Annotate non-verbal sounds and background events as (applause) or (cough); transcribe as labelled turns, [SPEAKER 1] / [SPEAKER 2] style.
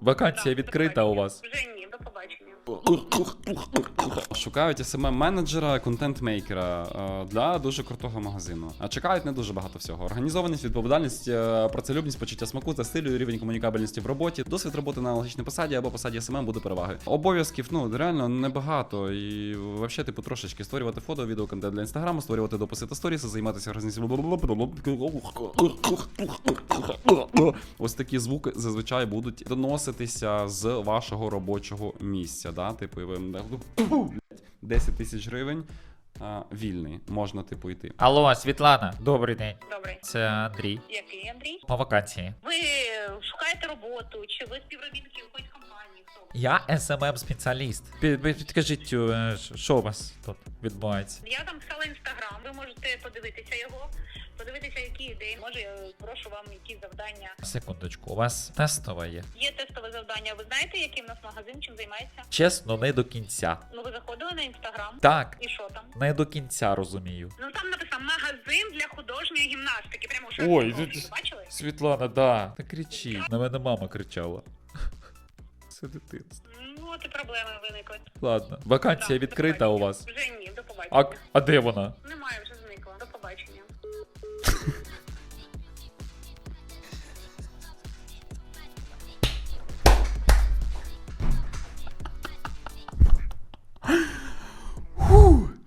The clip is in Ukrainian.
[SPEAKER 1] Вакансія відкрита у вас.
[SPEAKER 2] Вже ні, до побачення.
[SPEAKER 1] Шукають smm менеджера контент-мейкера е, для дуже крутого магазину. А чекають не дуже багато всього. Організованість, відповідальність, е, працелюбність, почуття смаку та стилю, рівень комунікабельності в роботі, досвід роботи на аналогічній посаді або посаді SMM буде переваги. Обов'язків ну реально небагато. І взагалі, типу, трошечки створювати фото, відео, контент для інстаграму, створювати дописи та сторіси, займатися. Ось такі звуки зазвичай будуть доноситися з вашого робочого місця. Да? Типу, і ви блядь, 10 тисяч гривень. а, Вільний, можна типу йти.
[SPEAKER 3] Алло, Світлана, добрий день.
[SPEAKER 2] Добре.
[SPEAKER 3] Це Андрій.
[SPEAKER 2] Який Андрій?
[SPEAKER 3] По вакансії.
[SPEAKER 2] Ви шукаєте роботу, чи ви співробітники якоїсь компанії? Хто? ви?
[SPEAKER 3] Я smm спеціаліст. Під- під- Підкажіть, е, що у вас тут відбувається?
[SPEAKER 2] Я там писала інстаграм, ви можете подивитися його, Може, я прошу вам які завдання.
[SPEAKER 3] Секундочку, у вас тестова є.
[SPEAKER 2] Є тестове завдання. Ви знаєте, який в нас магазин, чим займається?
[SPEAKER 3] Чесно, не до кінця.
[SPEAKER 2] Ну ви заходили на інстаграм?
[SPEAKER 3] Так,
[SPEAKER 2] І що там?
[SPEAKER 3] не до кінця розумію.
[SPEAKER 2] Ну там написано магазин для художньої гімнастики. Прямо у
[SPEAKER 3] Ой,
[SPEAKER 2] Ви бачили?
[SPEAKER 3] Світлана, да. Не кричи. На мене мама кричала. (laughs) Це дитинство.
[SPEAKER 2] Ну, от і проблеми виникли.
[SPEAKER 3] Ладно. Вакансія відкрита у вас.
[SPEAKER 2] Вже ні, до побачення.
[SPEAKER 3] А, а де вона?
[SPEAKER 2] Немає вже.